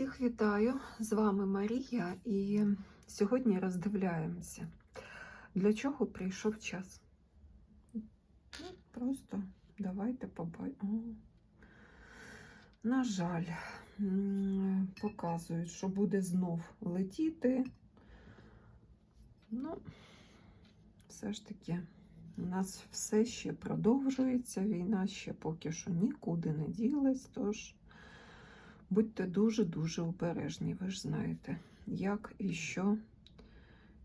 Всіх вітаю! З вами Марія, і сьогодні роздивляємося, для чого прийшов час. Ну, Просто давайте побачимо. На жаль, показують, що буде знов летіти. Ну, все ж таки, у нас все ще продовжується. Війна ще поки що нікуди не ділась, тож. Будьте дуже-дуже обережні, ви ж знаєте, як і що,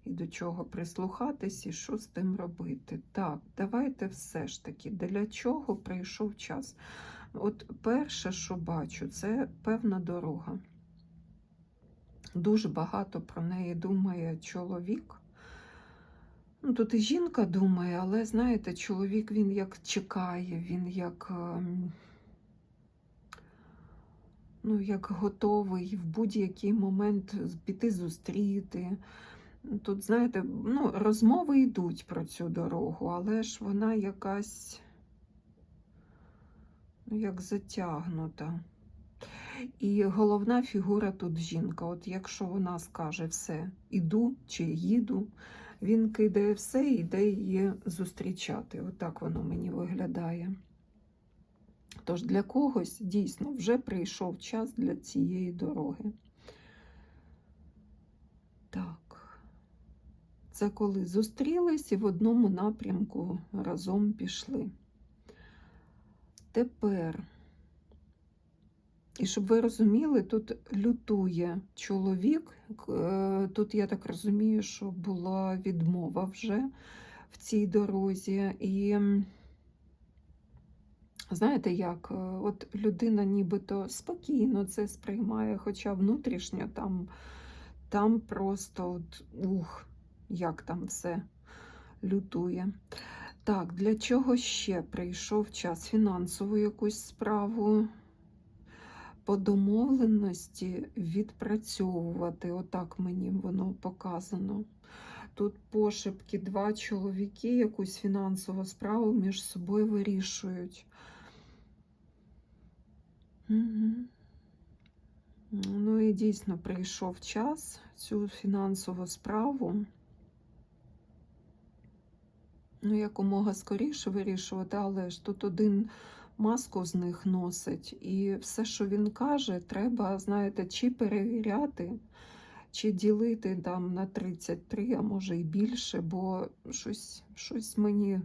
і до чого прислухатись, і що з тим робити. Так, давайте все ж таки, для чого прийшов час. От перше, що бачу, це певна дорога. Дуже багато про неї думає чоловік. Ну, Тут і жінка думає, але знаєте, чоловік він як чекає, він як. Ну, як готовий в будь-який момент піти зустріти. Тут, знаєте, ну, розмови йдуть про цю дорогу, але ж вона якась ну, як затягнута. І головна фігура тут жінка. От якщо вона скаже все, іду чи їду, він кидає все і йде її зустрічати. Отак воно мені виглядає. Тож для когось дійсно вже прийшов час для цієї дороги. Так, це коли зустрілись і в одному напрямку разом пішли. Тепер, і щоб ви розуміли, тут лютує чоловік. Е, Тут, я так розумію, що була відмова вже в цій дорозі. І Знаєте, як е, от людина нібито спокійно це сприймає, хоча внутрішньо там, там просто от, ух, як там все лютує. Так, для чого ще прийшов час? Фінансову якусь справу по домовленості відпрацьовувати. Отак мені воно показано. Тут пошепки два чоловіки якусь фінансову справу між собою вирішують. Ну і дійсно прийшов час цю фінансову справу. Ну, якомога скоріше вирішувати, але ж тут один маску з них носить, і все, що він каже, треба, знаєте, чи перевіряти, чи ділити там на 33, а може і більше, бо щось, щось мені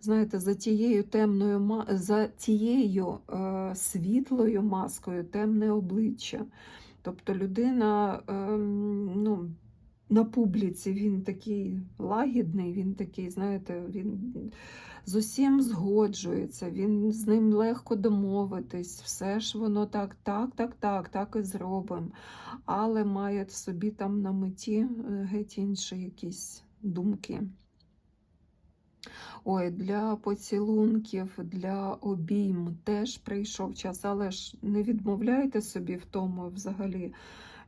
знаєте, за тією темною за тією е, світлою маскою темне обличчя. Тобто людина е, ну, на публіці він такий лагідний, він такий, знаєте, він з усім згоджується, він з ним легко домовитись, все ж воно так, так, так, так, так і зробимо. Але має в собі там на меті е, геть інші якісь думки. Ой, для поцілунків, для обійм теж прийшов час, але ж не відмовляйте собі в тому взагалі.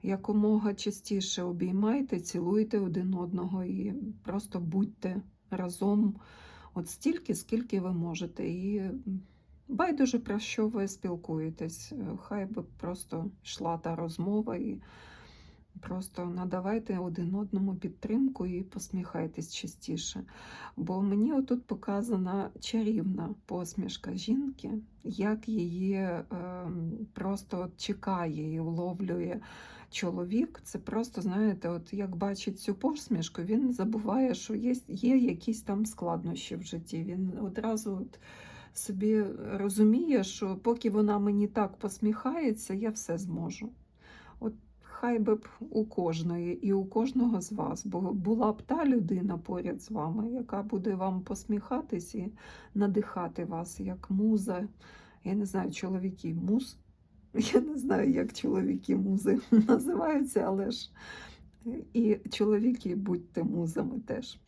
Якомога частіше обіймайте, цілуйте один одного і просто будьте разом от стільки, скільки ви можете. І байдуже про що ви спілкуєтесь. Хай би просто йшла та розмова. і Просто надавайте один одному підтримку і посміхайтесь частіше. Бо мені отут показана чарівна посмішка жінки, як її е, просто чекає і уловлює чоловік. Це просто, знаєте, от як бачить цю посмішку, він забуває, що є є якісь там складнощі в житті. Він одразу от собі розуміє, що поки вона мені так посміхається, я все зможу. От хай би б у кожної і у кожного з вас, бо була б та людина поряд з вами, яка буде вам посміхатись і надихати вас, як муза. Я не знаю, чоловіки муз. Я не знаю, як чоловіки музи називаються, але ж і чоловіки будьте музами теж.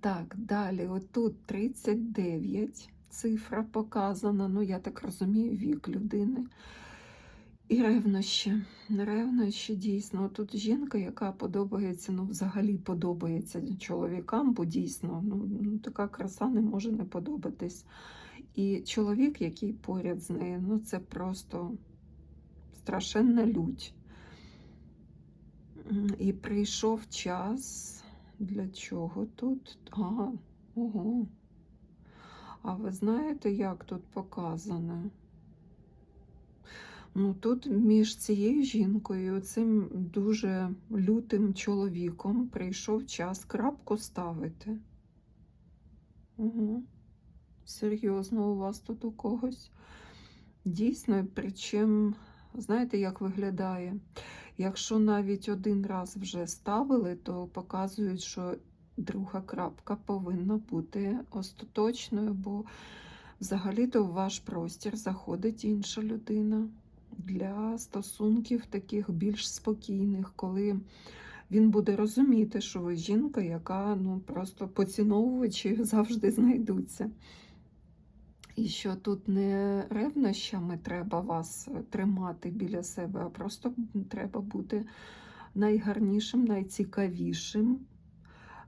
Так, далі, отут 39 цифра показана, ну, я так розумію, вік людини. І ревнощі. Ревнощі дійсно. Тут жінка, яка подобається, ну, взагалі подобається чоловікам, бо дійсно ну, ну, така краса не може не подобатись. І чоловік, який поряд з нею, ну це просто страшенна лють. І прийшов час. Для чого тут? А, ого. А ви знаєте, як тут показано? Ну, тут між цією жінкою цим дуже лютим чоловіком прийшов час крапку ставити. Угу. Серйозно, у вас тут у когось. Дійсно, причому, знаєте, як виглядає? Якщо навіть один раз вже ставили, то показують, що друга крапка повинна бути остаточною, бо взагалі-то в ваш простір заходить інша людина для стосунків таких більш спокійних, коли він буде розуміти, що ви жінка, яка ну, просто поціновувачі завжди знайдуться. І що тут не ревнощами треба вас тримати біля себе, а просто треба бути найгарнішим, найцікавішим,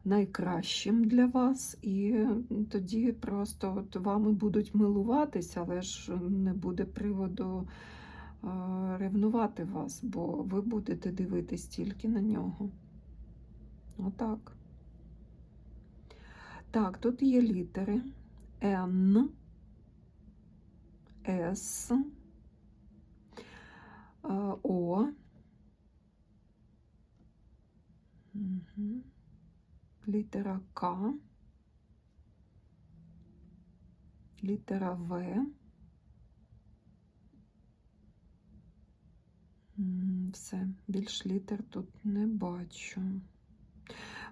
найкращим для вас. І тоді просто от вами будуть милуватися, але ж не буде приводу ревнувати вас, бо ви будете дивитись тільки на нього. Отак. Так, тут є літери Н. С, О. Мгм. Літера К. Літера В. Все, більш літер тут не бачу.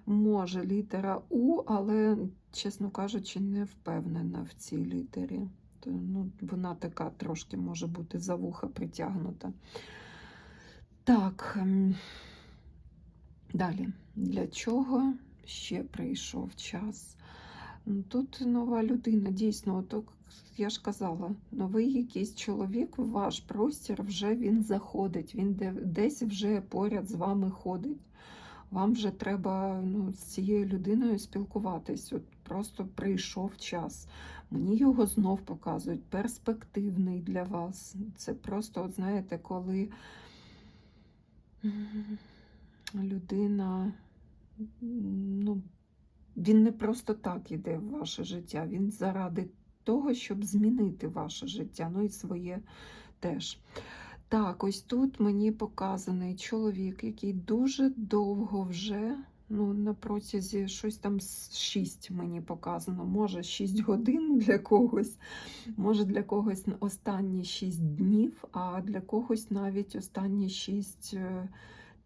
Може літера У, але, чесно кажучи, не впевнена в цій літері. То, ну, вона така трошки може бути за вуха притягнута. Так, ем, далі. Для чого ще прийшов час? Тут нова людина, дійсно, ото, я ж казала, новий якийсь чоловік в ваш простір вже він заходить, він десь вже поряд з вами ходить. Вам вже треба ну, з цією людиною спілкуватись. От просто прийшов час. Мені його знов показують перспективний для вас. Це просто, от знаєте, коли людина, він не просто так іде в ваше життя, він заради того, щоб змінити ваше життя, ну і своє теж. Так, ось тут мені показаний чоловік, який дуже довго вже, ну, на протязі щось там 6 мені показано, може 6 годин для когось, може для когось останні 6 днів, а для когось навіть останні 6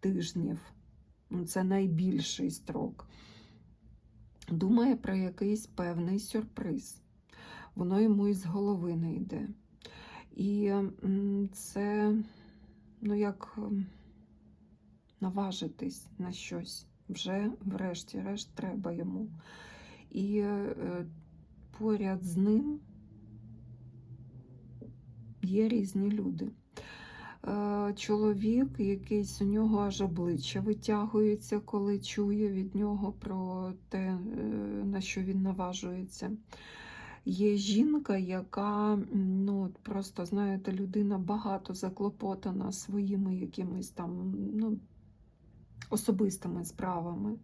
тижнів. Ну, Це найбільший строк. Думає про якийсь певний сюрприз. Воно йому із голови не йде. І це, ну як наважитись на щось. Вже, врешті-решт, треба йому. І е, поряд з ним є різні люди. Е, Чоловік, якийсь у нього аж обличчя витягується, коли чує від нього про те, е, на що він наважується. Є жінка, яка ну, просто, знаєте, людина багато заклопотана своїми якимись там ну, особистими справами.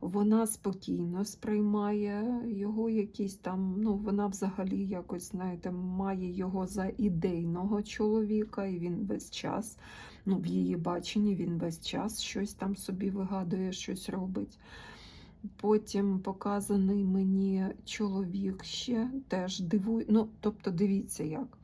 Вона спокійно сприймає його якісь там, ну, вона взагалі якось, знаєте, має його за ідейного чоловіка, і він весь час, ну, в її баченні він весь час щось там собі вигадує, щось робить. Потім показаний мені чоловік ще теж дивує. Ну, тобто, дивіться як.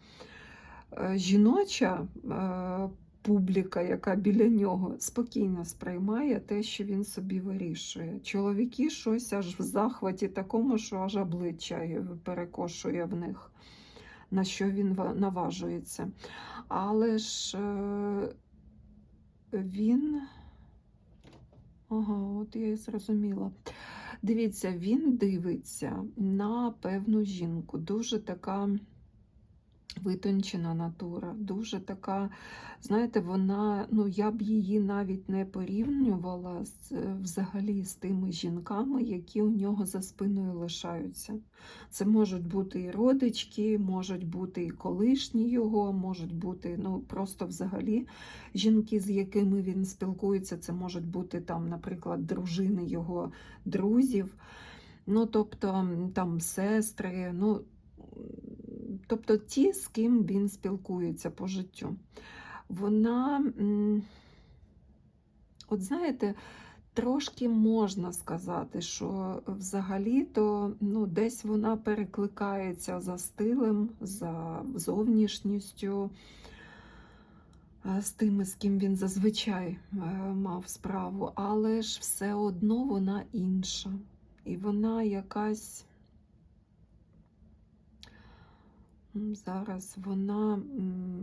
Е, Жіноча е, публіка, яка біля нього, спокійно сприймає те, що він собі вирішує. Чоловіки щось аж в захваті такому, що аж обличчя перекошує в них, на що він наважується. Але ж е, він. Ага, от я і зрозуміла. Дивіться, він дивиться на певну жінку, дуже така витончена натура, дуже така, знаєте, вона, ну я б її навіть не порівнювала з, взагалі з тими жінками, які у нього за спиною лишаються. Це можуть бути і родички, можуть бути і колишні його, можуть бути ну, просто взагалі жінки, з якими він спілкується. Це можуть бути там, наприклад, дружини його друзів. Ну, тобто там сестри, ну, тобто ті, з ким він спілкується по життю. Вона, от знаєте, трошки можна сказати, що взагалі-то ну, десь вона перекликається за стилем, за зовнішністю. е, З тими, з ким він зазвичай е, мав справу, але ж все одно вона інша. І вона якась зараз вона,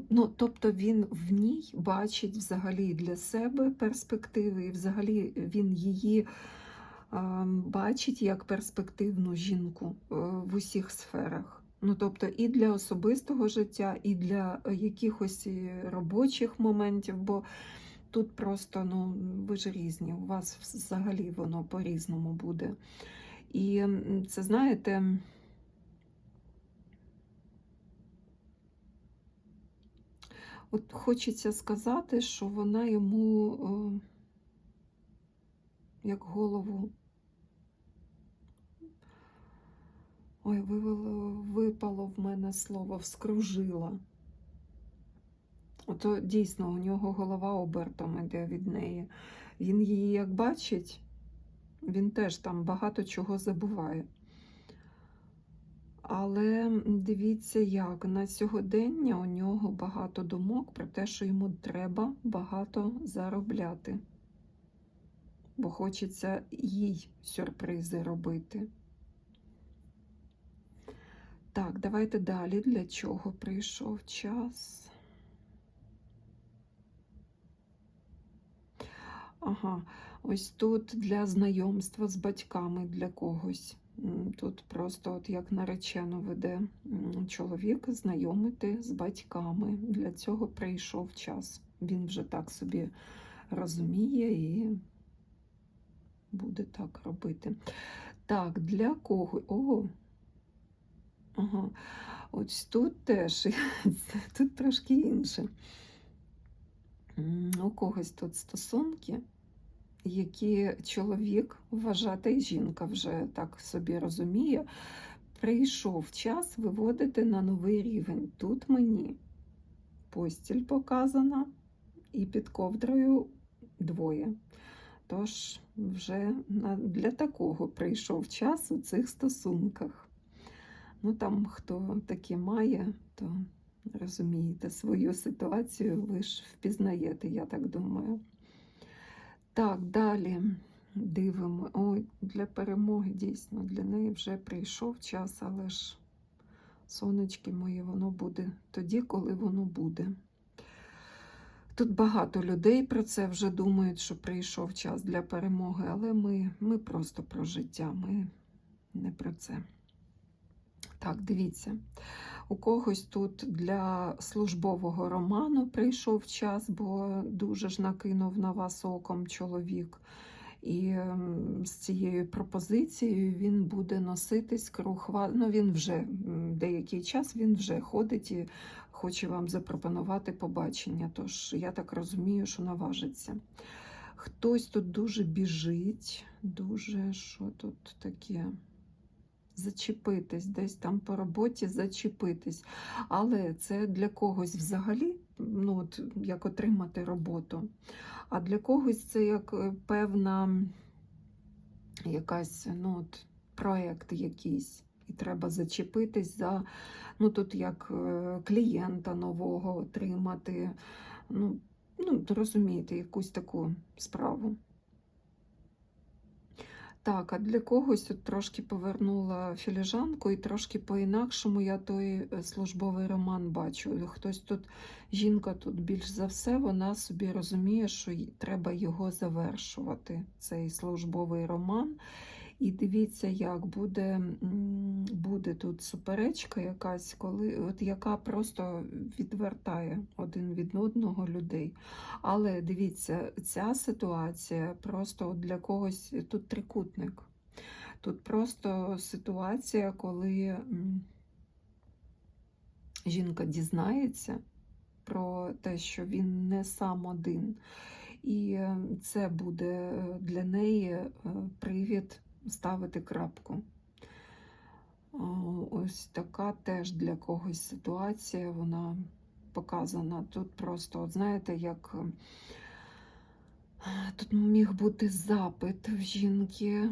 ну, тобто він в ній бачить взагалі для себе перспективи, і взагалі він її бачить як перспективну жінку е, в усіх сферах. Ну, тобто і для особистого життя, і для якихось е, робочих моментів, бо тут просто, ну, ви ж різні, у вас взагалі воно по-різному буде. І це, знаєте, от хочеться сказати, що вона йому е, як голову. Ой, вивело, випало в мене слово вскружила. Ото дійсно у нього голова обертом іде від неї. Він її як бачить, він теж там багато чого забуває. Але дивіться, як на сьогодення у нього багато думок про те, що йому треба багато заробляти, бо хочеться їй сюрпризи робити. Так, давайте далі. Для чого прийшов час? Ага, ось тут для знайомства з батьками для когось. Тут просто от як наречено веде чоловік знайомити з батьками. Для цього прийшов час. Він вже так собі розуміє і буде так робити. Так, для кого? О, ага. Ось тут теж тут трошки інше. У когось тут стосунки які чоловік вважає, та жінка вже так собі розуміє, прийшов час виводити на новий рівень. Тут мені постіль показана, і під ковдрою двоє. Тож вже для такого прийшов час у цих стосунках. Ну там, хто таке має, то розумієте свою ситуацію, ви ж впізнаєте, я так думаю. Так, далі дивимо. Ой, для перемоги дійсно для неї вже прийшов час, але ж сонечки моє, воно буде тоді, коли воно буде. Тут багато людей про це вже думають, що прийшов час для перемоги, але ми, ми просто про життя, ми не про це. Так, дивіться. У когось тут для службового роману прийшов час, бо дуже ж накинув на вас оком чоловік. І ем, з цією пропозицією він буде носитись круг. Ну, він вже деякий час він вже ходить і хоче вам запропонувати побачення. Тож я так розумію, що наважиться. Хтось тут дуже біжить, дуже що тут таке? Зачепитись, десь там по роботі зачепитись. Але це для когось взагалі, ну от як отримати роботу. А для когось це як е, певна якась ну, от, проект якийсь. І треба зачепитись за, ну тут як е, клієнта нового отримати. Ну, ну, розумієте, якусь таку справу. Так, а для когось от трошки повернула філіжанку і трошки по-інакшому я той е, службовий роман бачу. Хтось тут, жінка тут більш за все, вона собі розуміє, що треба його завершувати, цей службовий роман. І дивіться, як буде, буде тут суперечка якась, коли, от яка просто відвертає один від одного людей. Але дивіться, ця ситуація просто для когось тут трикутник. Тут просто ситуація, коли жінка дізнається про те, що він не сам один. І е, це буде для неї е, привід ставити крапку. Ось така теж для когось ситуація, вона показана. Тут просто, от знаєте, як е, тут міг бути запит в жінки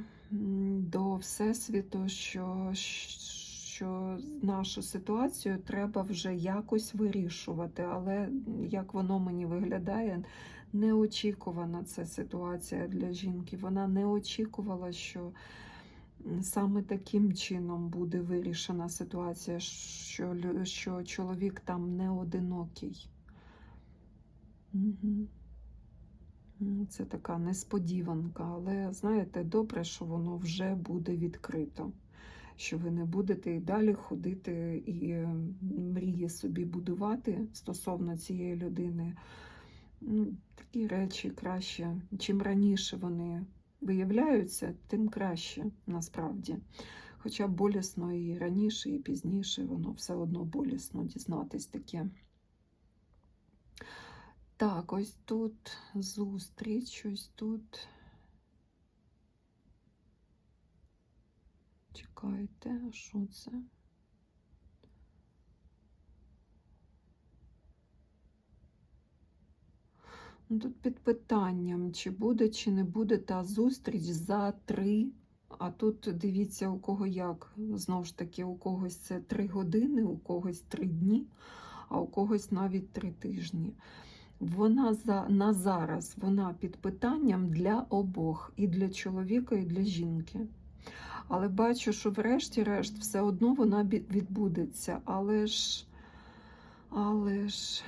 до Всесвіту, що, що нашу ситуацію треба вже якось вирішувати. Але як воно мені виглядає, неочікувана ця ситуація для жінки. Вона не очікувала, що саме таким чином буде вирішена ситуація, що, що чоловік там не одинокий. Угу. Це така несподіванка, але знаєте, добре, що воно вже буде відкрито. Що ви не будете і далі ходити і мрії собі будувати стосовно цієї людини. Ну, такі речі краще. Чим раніше вони виявляються, тим краще насправді. Хоча болісно і раніше, і пізніше, воно все одно болісно дізнатись таке. Так, ось тут зустріч, ось тут. Чекайте, що це? Тут під питанням, чи буде, чи не буде та зустріч за три. А тут дивіться, у кого як. Знову ж таки, у когось це три години, у когось три дні, а у когось навіть три тижні. Вона за, на зараз вона під питанням для обох, і для чоловіка, і для жінки. Але бачу, що врешті-решт все одно вона відбудеться. Але ж, але ж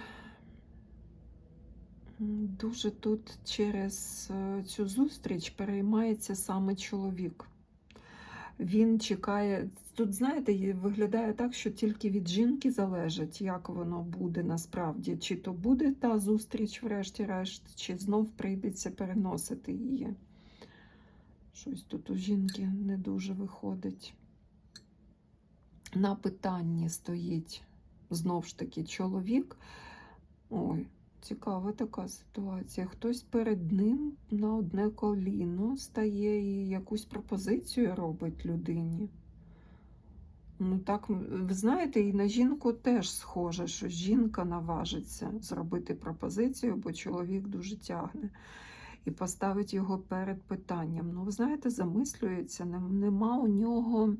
дуже тут через е, цю зустріч переймається саме чоловік. Він чекає. Тут, знаєте, виглядає так, що тільки від жінки залежить, як воно буде насправді. Чи то буде та зустріч, врешті-решт, чи знов прийдеться переносити її. Щось тут у жінки не дуже виходить. На питанні стоїть знов ж таки чоловік. Ой, цікава така ситуація. Хтось перед ним на одне коліно стає і якусь пропозицію робить людині. Ну так, ви знаєте, і на жінку теж схоже, що жінка наважиться зробити пропозицію, бо чоловік дуже тягне і поставить його перед питанням. Ну, ви знаєте, замислюється, нема у нього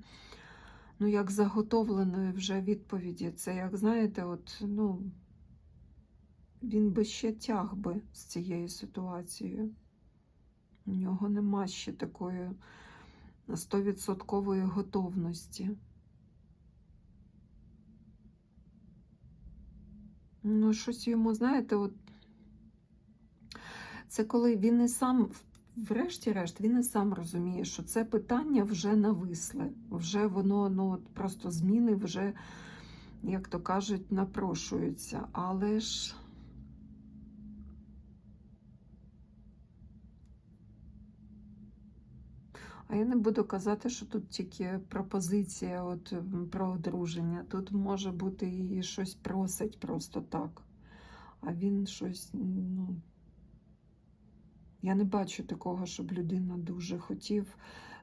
ну, як заготовленої вже відповіді. Це, як знаєте, от, ну, він би ще тяг би з цією ситуацією. У нього нема ще такої стовідсоткової готовності. Ну, щось йому, знаєте, от це коли він і сам, врешті-решт, він і сам розуміє, що це питання вже нависле, вже воно ну, от просто зміни вже, як то кажуть, напрошуються. Але ж А я не буду казати, що тут тільки пропозиція от, про одруження. Тут може бути і щось просить просто так. А він щось, ну. Я не бачу такого, щоб людина дуже хотів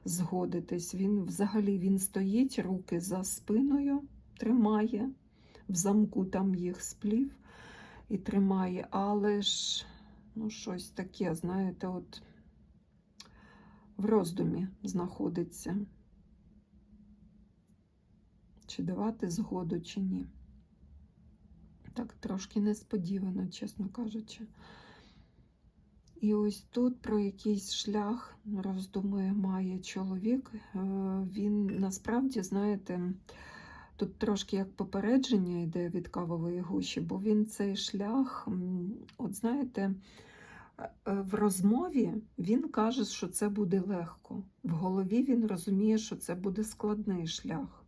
згодитись. Він взагалі він стоїть, руки за спиною тримає, в замку там їх сплів і тримає, але ж ну, щось таке, знаєте, от в роздумі знаходиться. Чи давати згоду, чи ні. Так, трошки несподівано, чесно кажучи. І ось тут про якийсь шлях роздумує має чоловік. Е, Він насправді, знаєте, тут трошки як попередження йде від кавової гущі, бо він цей шлях, от знаєте, В розмові він каже, що це буде легко. В голові він розуміє, що це буде складний шлях.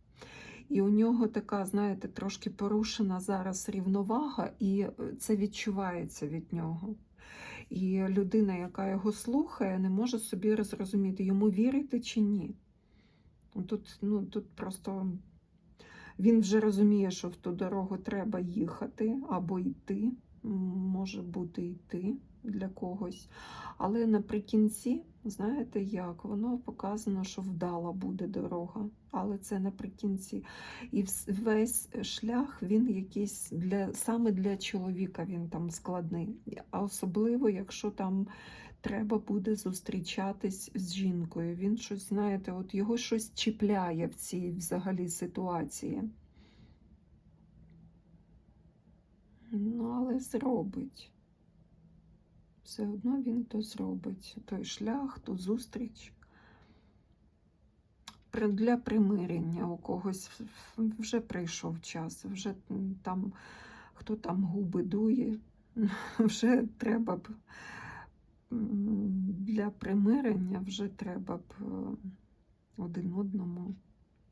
І у нього така, знаєте, трошки порушена зараз рівновага, і е, це відчувається від нього. І людина, яка його слухає, не може собі зрозуміти, йому вірити чи ні. Тут, ну, тут просто він вже розуміє, що в ту дорогу треба їхати або йти, може бути йти для когось. Але наприкінці, знаєте як, воно показано, що вдала буде дорога, але це наприкінці. І весь шлях він якийсь для саме для чоловіка він там складний. А особливо, якщо там треба буде зустрічатись з жінкою. Він щось, знаєте, от його щось чіпляє в цій взагалі ситуації. Ну, але зробить. Все одно він то зробить. Той шлях, ту зустріч. Для примирення у когось вже прийшов час, вже там хто там губи дує, вже треба б для примирення вже треба б е, один одному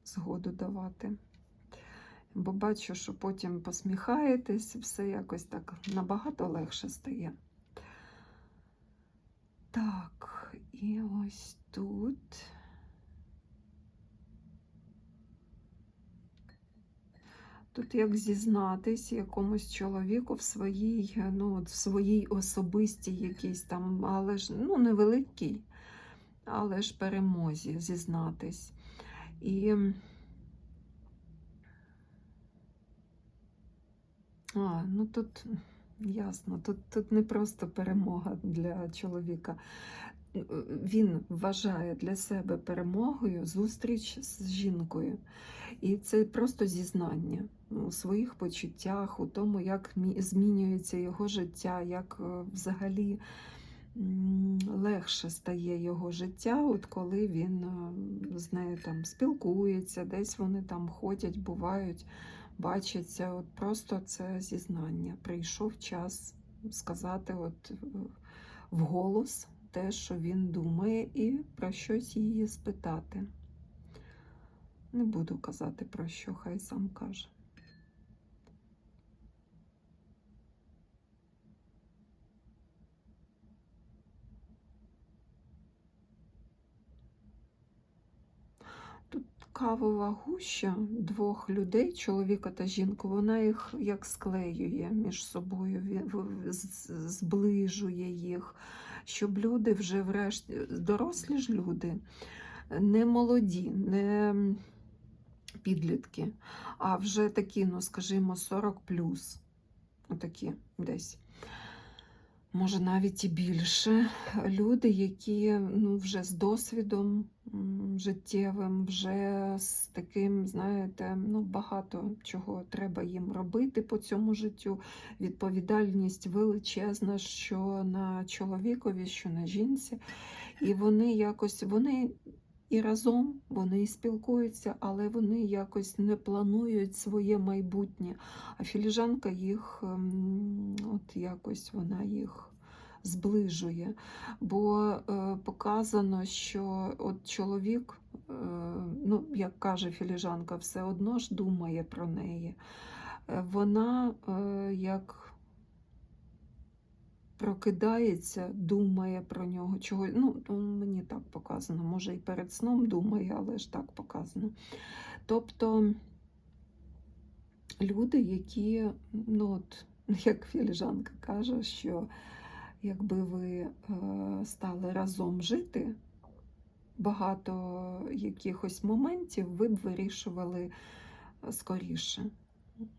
згоду давати. Бо бачу, що потім посміхаєтесь, все якось так набагато легше стає. Так, і ось тут. Тут як зізнатись якомусь чоловіку в своїй, ну, в своїй особистій якійсь там, але ж ну, невеликій, але ж перемозі зізнатись. І а, ну тут ясно, тут, тут не просто перемога для чоловіка. Е, Він вважає для себе перемогою зустріч з жінкою. І це просто зізнання у своїх почуттях, у тому, як змінюється його життя, як е, взагалі легше стає його життя, от коли він е, з нею там спілкується, десь вони там ходять, бувають, бачаться. От просто це зізнання. Прийшов час сказати от е, вголос те, що він думає, і про щось її спитати. Не буду казати про що, хай сам каже. Тут кавова гуща двох людей, чоловіка та жінку, вона їх як склеює між собою, зближує їх, щоб люди вже врешті, дорослі ж люди, не молоді, не підлітки, а вже такі, ну скажімо, 40 плюс. Отакі десь. Може, навіть і більше. Люди, які ну, вже з досвідом життєвим, вже з таким, знаєте, ну, багато чого треба їм робити по цьому життю. Відповідальність величезна, що на чоловікові, що на жінці. І вони якось вони і разом вони і спілкуються, але вони якось не планують своє майбутнє. А філіжанка їх ем, от якось вона їх зближує. Бо е, показано, що от чоловік, е, ну, як каже філіжанка, все одно ж думає про неї. Е, Вона як прокидається, думає про нього. Чого, ну, ну, мені так показано. Може, і перед сном думає, але ж так показано. Тобто люди, які, ну от, як філіжанка каже, що якби ви е, стали разом жити, багато якихось моментів ви б вирішували е, скоріше.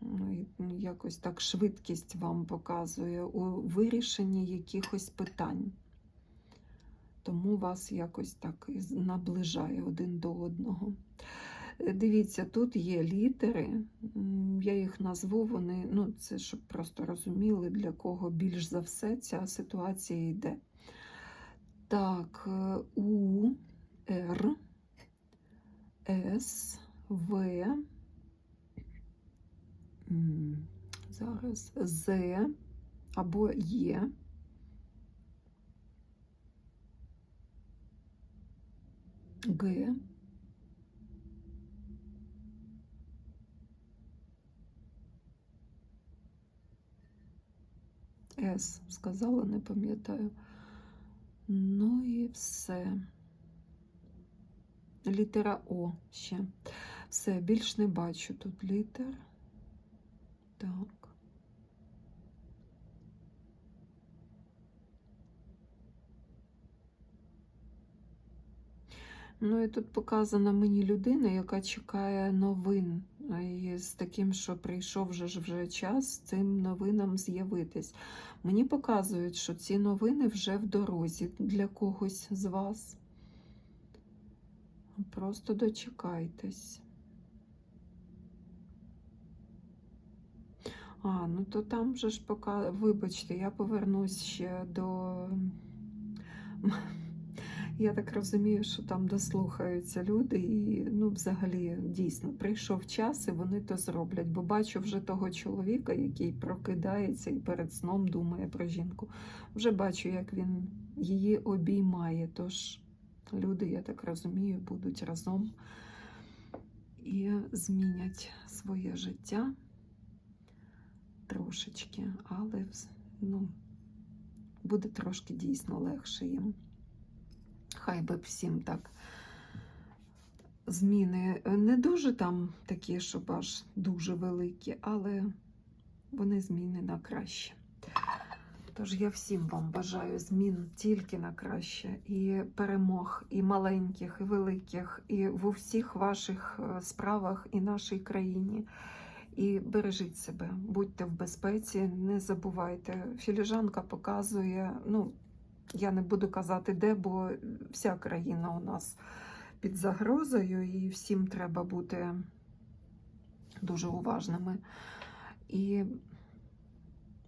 Ну, Якось так швидкість вам показує у вирішенні якихось питань. Тому вас якось так наближає один до одного. Е, дивіться, тут є літери, я їх назву, вони, ну, це щоб просто розуміли, для кого більш за все ця ситуація йде. Так, е, У, Р, С, В. Зараз З або Є. Г. С сказала, не пам'ятаю. Ну і все. Літера О ще. Все, більш не бачу тут літер. Так. Ну і тут показана мені людина, яка чекає новин. І з таким, що прийшов вже ж вже час цим новинам з'явитись. Мені показують, що ці новини вже в дорозі для когось з вас. Просто дочекайтесь. А, ну то там вже ж пока. Вибачте, я повернусь ще до. Я так розумію, що там дослухаються люди, і ну, взагалі дійсно прийшов час, і вони то зроблять. Бо бачу вже того чоловіка, який прокидається і перед сном думає про жінку. Вже бачу, як він її обіймає. Тож люди, я так розумію, будуть разом і змінять своє життя трошечки, але ну, буде трошки дійсно легше їм. Хай би всім так. Зміни не дуже там такі, щоб аж дуже великі, але вони зміни на краще. Тож я всім вам бажаю змін тільки на краще, і перемог, і маленьких, і великих, і в усіх ваших е, справах і нашій країні. І бережіть себе, будьте в безпеці, не забувайте. Філіжанка показує, ну, я не буду казати де, бо вся країна у нас під загрозою, і всім треба бути дуже уважними. І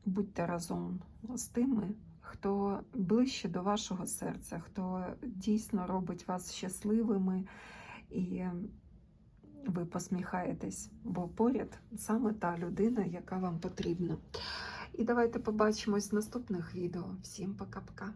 будьте разом з тими, хто ближче до вашого серця, хто дійсно робить вас щасливими, і ви посміхаєтесь, бо поряд саме та людина, яка вам потрібна. І давайте побачимось в наступних відео. Всім пока-пока.